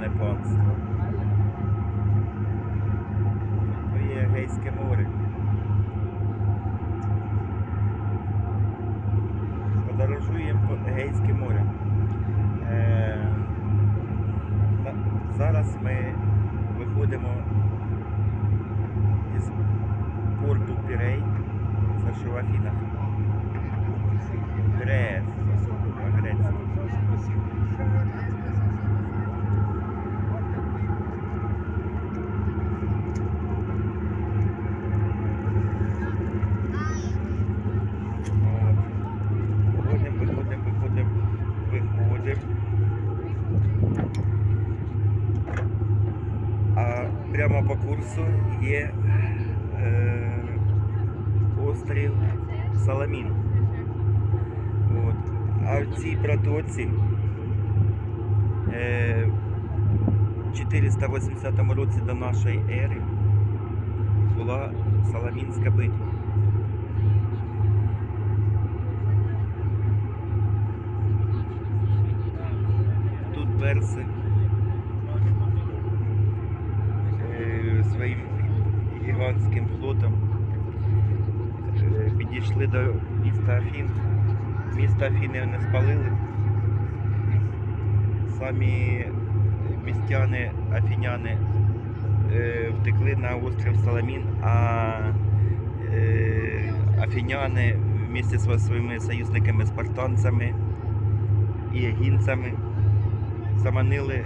Незалежне панство. То є Егейське море. Подорожуємо по Егейське море. Е, зараз ми виходимо із порту Пірей, це що в Афінах. Піреєс, по-грецьки. От. Виходимо, виходимо, виходимо, виходимо. А прямо по курсу є е, острів Саламін. От. А в цій протоці е, в 480 році до нашої ери була Саламінська битва. Тут перси е, своїм гігантським флотом е, підійшли до міста Афін. Місто Афіни не спалили. Самі містяни, афіняни е, втекли на острів Саламін, а е, афіняни вместе зі своїми союзниками спартанцями і егінцями заманили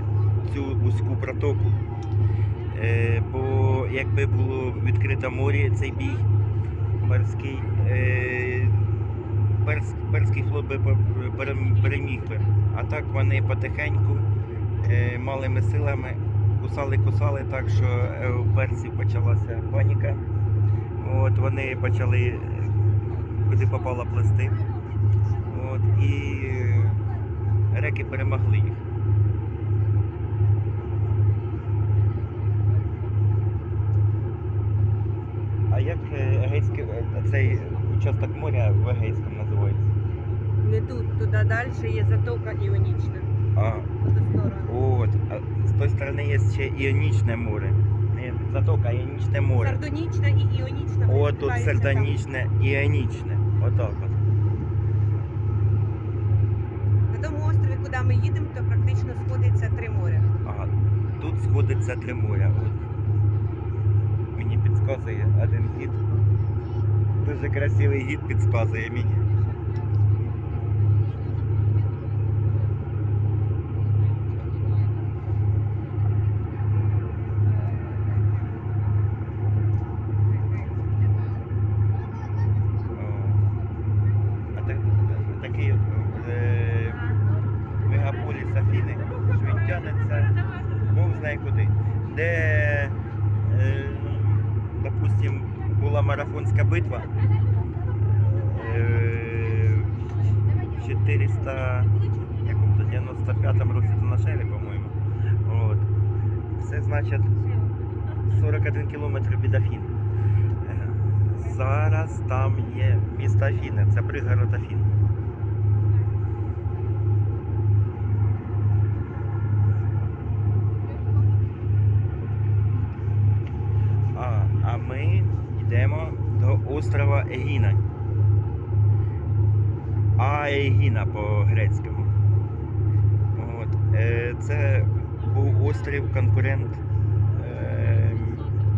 цю вузьку протоку. Е, бо якби було відкрите море, цей бій морський, е, перс, перський флот би переміг би. А так вони потихеньку е, малими силами кусали-кусали так, що у персів почалася паніка. От, вони почали куди попало плести. От, і реки перемогли їх. Е, Егейське, е, цей участок моря в Егейському називається? Не тут, туди далі є затока Іонічна. А, от, а з тої сторони є ще Іонічне море. Не затока, а Іонічне море. Сардонічна і Іонічна. О, тут пересікаються Сердонічне і Іонічне. Отак от. На тому острові, куди ми їдемо, то практично сходиться три моря. Ага. Тут сходиться три моря. От. Мені підказує один гід. Дуже красивий гід підсказує мені. О. А так, такий от, е, мегаполіс Афіни, що він тягнеться Бог знає куди. Де, е, допустим, була марафонська битва. Е, в 400, якому-то 95-му році до на шелі, по-моєму. Це значить 41 кілометр від Афін. Е, Зараз там є місто Афіни, це пригород Афін. А, а ми йдемо до острова Егіна. Аегіна по-грецькому. Е, це був острів конкурент е,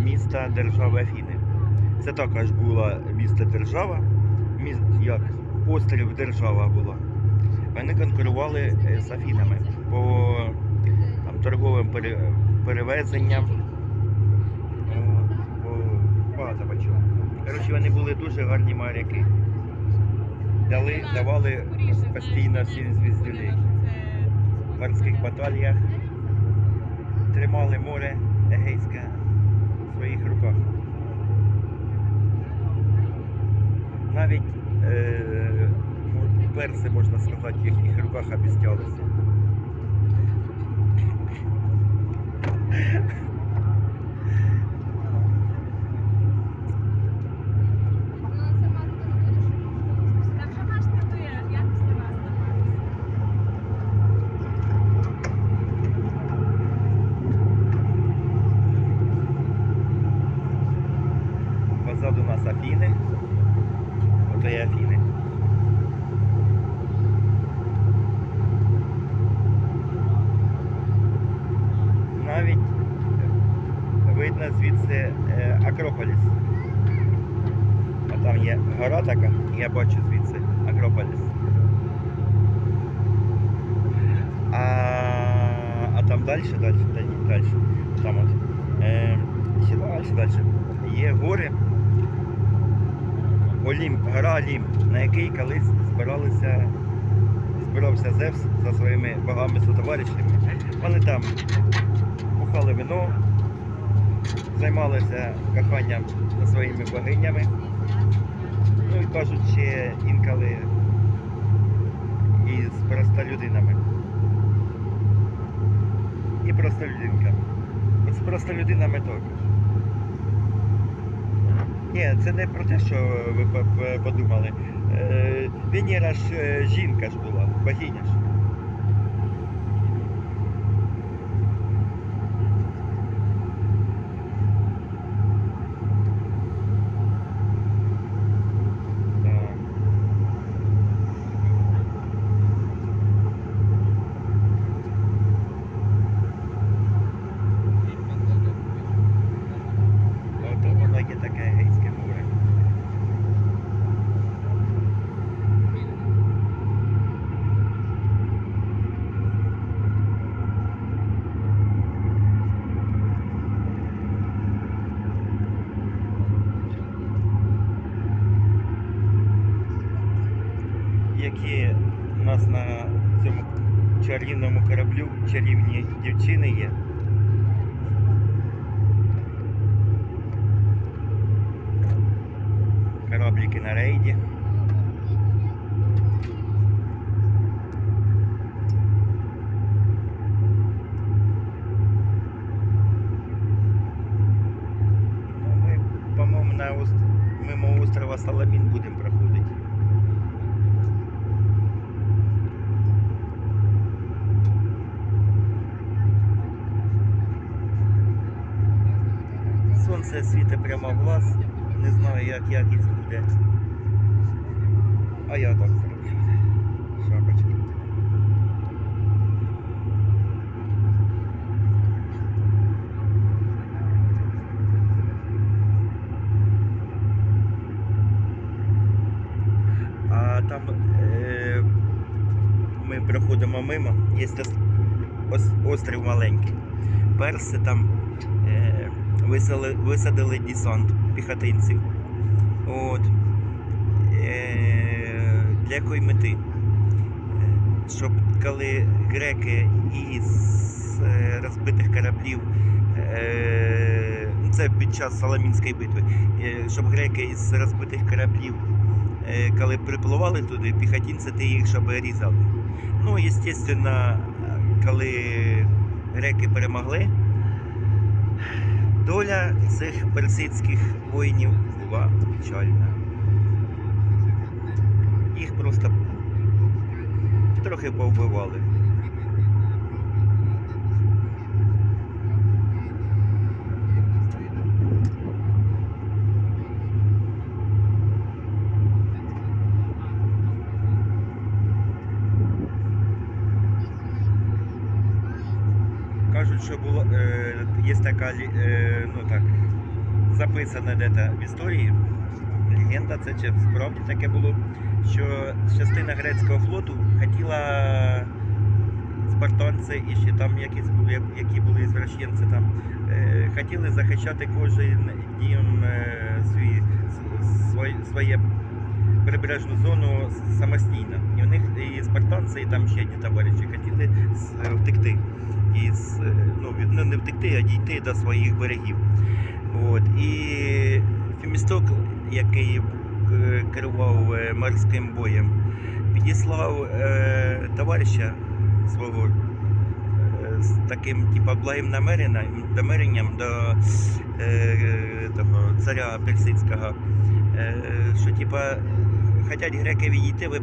міста держави Афіни. Це також була місто держава, як острів держава була. Вони конкурували е, з Афінами по там, торговим перевезенням. От, по багато по чому. Коротше, вони були дуже гарні моряки. Дали, давали постійно всі звіздюлі в морських баталіях. Тримали море Егейське в своїх руках. Навіть е, перси, можна сказати, в їхніх руках обістялися. Там що наш працює, я після вас. звідси е, Акрополіс. А там є гора така, я бачу звідси Акрополіс. А, а там далі, далі, далі, далі. Там от. Е, далі, далі. Є гори. Олімп, гора Олімп, на який колись збиралися, збирався Зевс за своїми богами сотоваришами. Вони там бухали вино, займалися коханням за своїми богинями. Кажуть, ще інколи і з простолюдинами. І простолюдинками. От з простолюдинами також. Ні, це не про те, що ви по- по- подумали. Е, Венера ж е, жінка ж була, богиня ж. Да. Ото воно є таке гейське море. Які у нас на цьому чарівному кораблю чарівні дівчини є. Кораблики на рейді. Ну, ми, по-моєму, на ост... мимо острова Саламін будемо проходити. Сонце світить прямо в глаз. Не знаю, як якість буде. А я так зроблю. Шапочки. А там е, ми проходимо мимо, є ос- ос- острів маленький. Перси там е, висели, висадили десант піхотинців. От. Е, для якої мети? Е, Щоб коли греки із е, розбитих кораблів, е, це під час Саламінської битви, е, щоб греки із розбитих кораблів, коли припливали туди, піхотинці ти їх щоб різали. Ну, звісно, коли греки перемогли, Доля цих персидських воїнів була печальна. Їх просто трохи повбивали. Кажуть, що було, е, є така е, ну так, записана де-то в історії. Легенда це чи справді таке було, що частина грецького флоту хотіла спартанці і ще там якісь були, які були ізвращенці там, е, хотіли захищати кожен дім свій, своє прибережну зону самостійно. І у них і спартанці, і там ще одні товариші хотіли втекти. Із, е, ну, ну, не втекти, а дійти до своїх берегів. От. І Фемісток, який е, керував е, морським боєм, підіслав е, товариша свого е, з таким типа, благим намеренням до е, того царя персидського, е, що типа. Хотять греки відійти, ви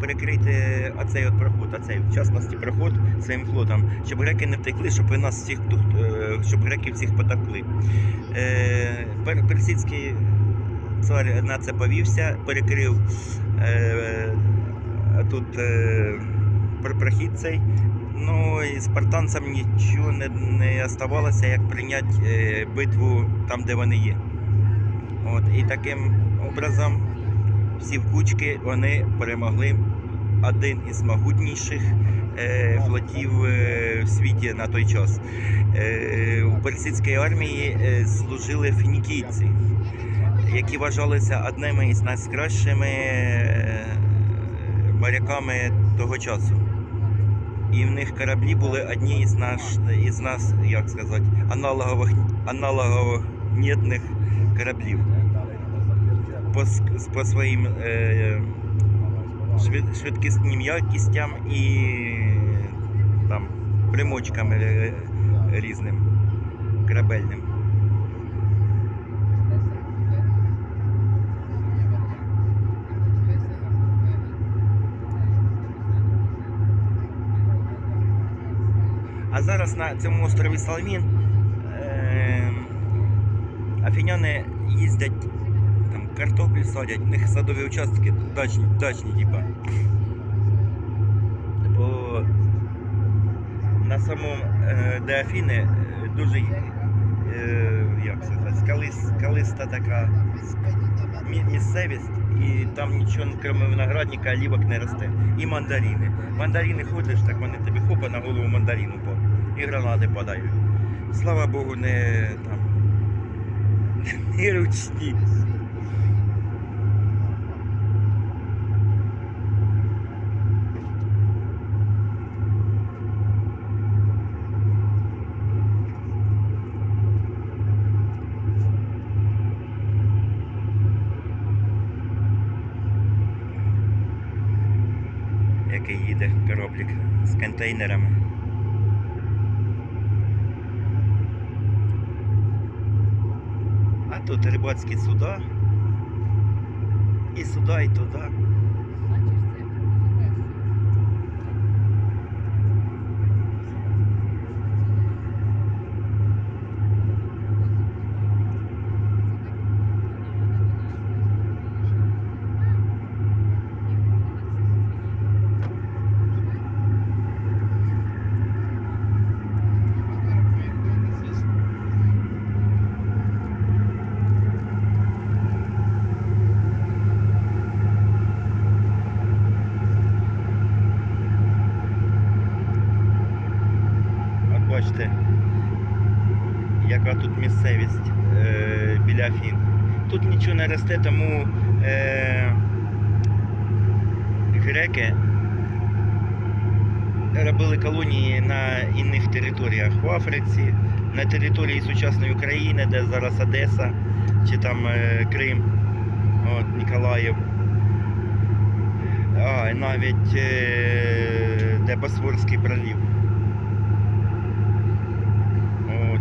перекрийте оцей от проход, оцей, в частності проход своїм флотом, щоб греки не втекли, щоб ви нас всіх тут, е, щоб греки всіх потекли. Е, пер- Персидський цар на це повівся, перекрив е, тут е, прохід цей. Ну і спартанцям нічого не, не оставалося, як прийняти е, битву там, де вони є. От, і таким образом всі в кучки вони перемогли один із могутніших е, флотів е, в світі на той час. Е, у персидській армії е, служили фінікійці, які вважалися одними із найкращими е, моряками того часу. І в них кораблі були одні із наш із нас, як сказати, аналогових аналоговнітних кораблів по, по своїм е, швид, швидкісним якістям і там примочками е, різним корабельним. А зараз на цьому острові Салмін е, афіняни їздять там картоплю садять, в них садові участки дачні, дачні типа. Бо на самому е, де Афіни е, дуже е, як сказати, скалис, скалиста така мі- місцевість, і там нічого, крім виноградника, олівок не росте. І мандарини. Мандарини ходиш, так вони тобі хопа на голову мандарину по. І гранати падають. Слава Богу, не там не ручні. Який їде кораблік з контейнерами. А тут рибацькі суда. І сюди, і туди. Бачиш, це Одеса. От бачите, яка тут місцевість е, біля Афін. Тут нічого не росте, тому е, греки робили колонії на інших територіях в Африці, на території сучасної України, де зараз Одеса чи там е, Крим, от, Ніколаїв. А, навіть е, де Босфорський пролів. От.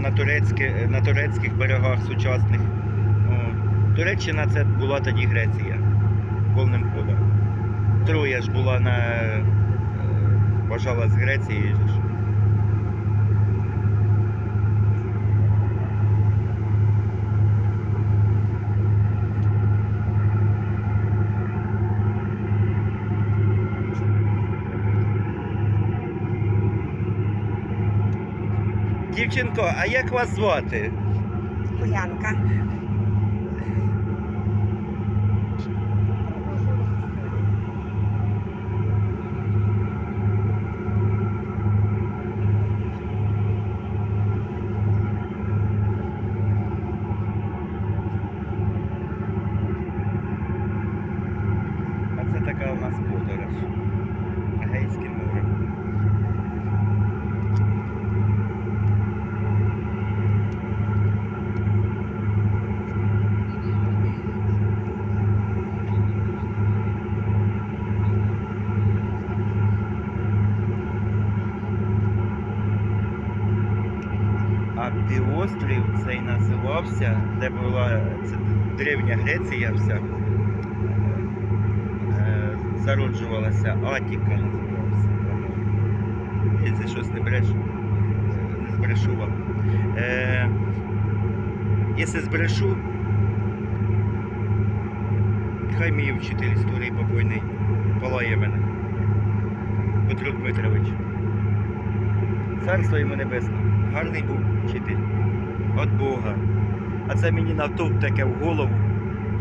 На, турецьке, на турецьких берегах сучасних. Туреччина це була тоді Греція повним ходом. Троя ж була на е, бажала з Греції. ж. Дівчинко, а як вас звати? Улянка. А це така у нас подорож. Егейським морем. А півострів цей називався, де була це древня Греція вся. е, Зароджувалася Атіка називався. Якщо щось не брешу, не збрешу вам. Е, якщо збрешу, хай мій вчитель історії покойний полає мене. Петро Дмитрович. Царство йому небесне. Гарний був вчитель. От Бога. А це мені натовп таке в голову,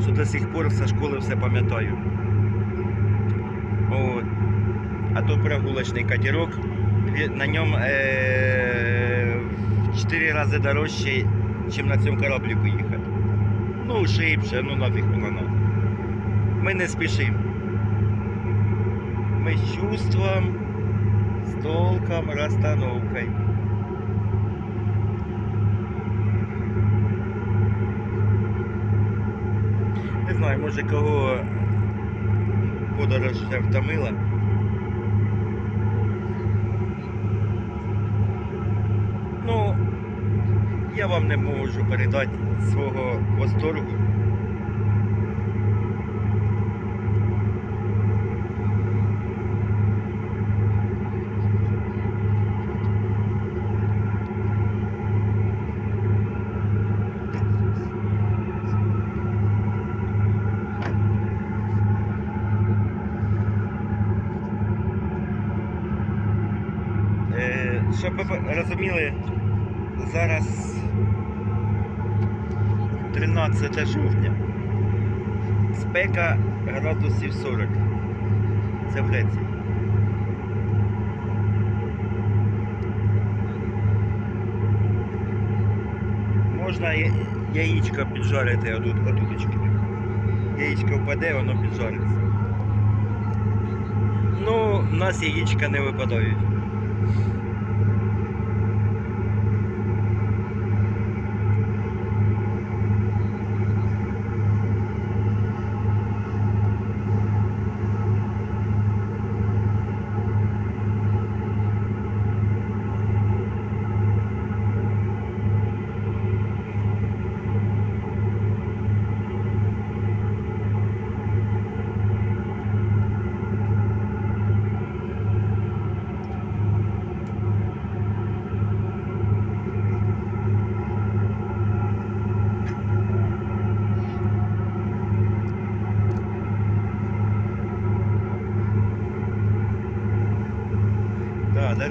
що до сих пор все школи все пам'ятаю. От. А то прогулочний катерок, на ньому е- в 4 рази дорожче, ніж на цьому кораблі поїхати. Ну, шибше, ну нафіг воно. Ми не спішимо. Ми з чувством, з толком, розстановкою. Не знаю, може кого подорож вже втомила. Ну, я вам не можу передати свого восторгу. Е, щоб ви розуміли, зараз 13 жовтня. Спека градусів 40. Це в Греції. Можна яєчко піджарити отут, отуточки. Яєчко впаде, воно піджариться. Ну, в нас яєчка не випадають.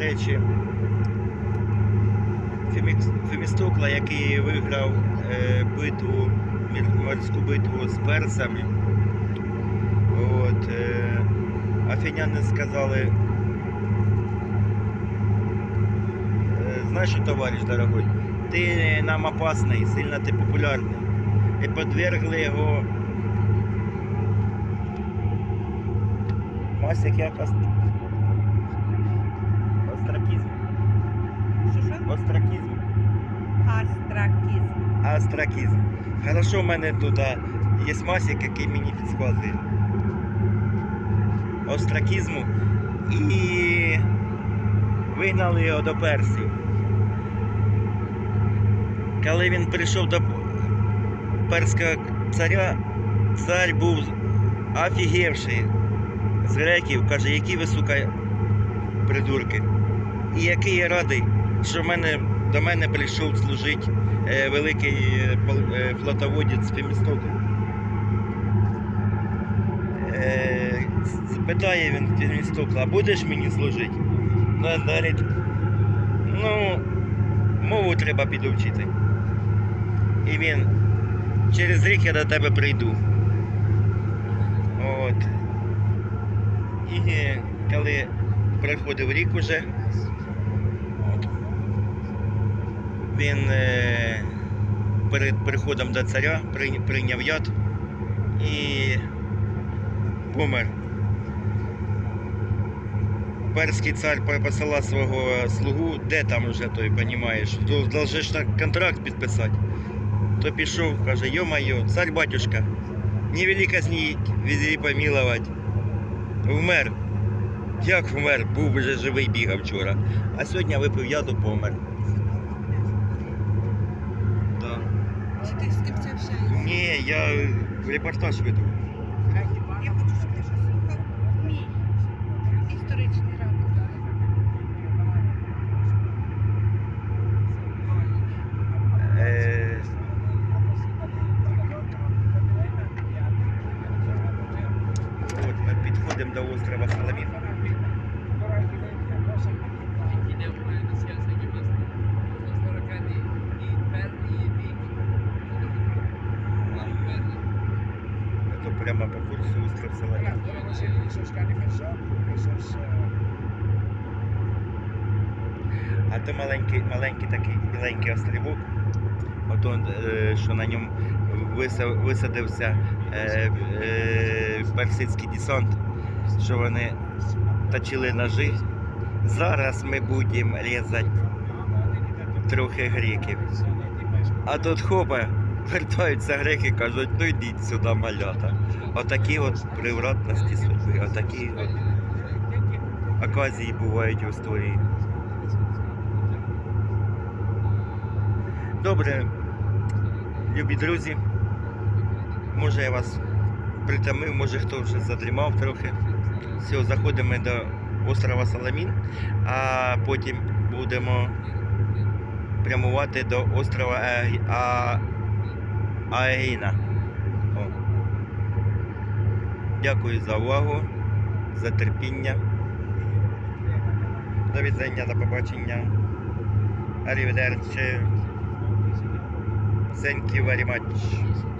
Речі, Фемістокла, який виграв е, битву, морську битву з персами, от, е, афіняни сказали, е, знаєш, товариш дорогой, ти нам опасний, сильно ти популярний. І подвергли його Масик якось Остракізм. Що що? Остракізм. Астракізм. Астракізм. Хорошо, в мене тут є масик, який мені підказує. Остракізму. І вигнали його до Персії. Коли він прийшов до перського царя, цар був офігевший з греків, каже, які ви, сука, придурки. І який я радий, що мене, до мене прийшов служити е, великий е, е, флотоводець Фемістокл. Е, питає він Фемістокла, а будеш мені служити? Ну, говорить, ну, мову треба підучити. І він, через рік я до тебе прийду. От. І коли проходив рік уже, от, він е, перед приходом до царя прийняв яд і помер. Перський цар посилав свого слугу, де там вже той, понімаєш, то должен так контракт підписати. То пішов, каже, йо-моє, цар батюшка, невелика казніть, візі помилувати. Вмер. Як вмер? Був вже живий бігав вчора. А сьогодні випив яду, помер. Чи ти з? Ні, я репортаж веду. Я хочу, щоб ти щось слухав. Мій історичний ракурс. Е, От ми підходимо до острова Соломін. прямо по курсу остров Саламін. Allora, dovevano sempre i soscani Fezzoni, perché sono А то маленький, маленький такий біленький острівок, ото, е, що на ньому висадився е, е, персидський десант, що вони точили ножи. Зараз ми будемо різати трохи греків. А тут хопа, вертаються греки, кажуть, ну йдіть сюди, малята. Отакі от превратності судьби, отакі от оказії бувають в історії. Добре, любі друзі. Може я вас притомив, може хто вже задрімав трохи. Все, заходимо до острова Саламін, а потім будемо прямувати до острова Агі- А... Аегіна. О. Дякую за увагу, за терпіння. До відзення, до побачення. Arrivederci. Thank you very much.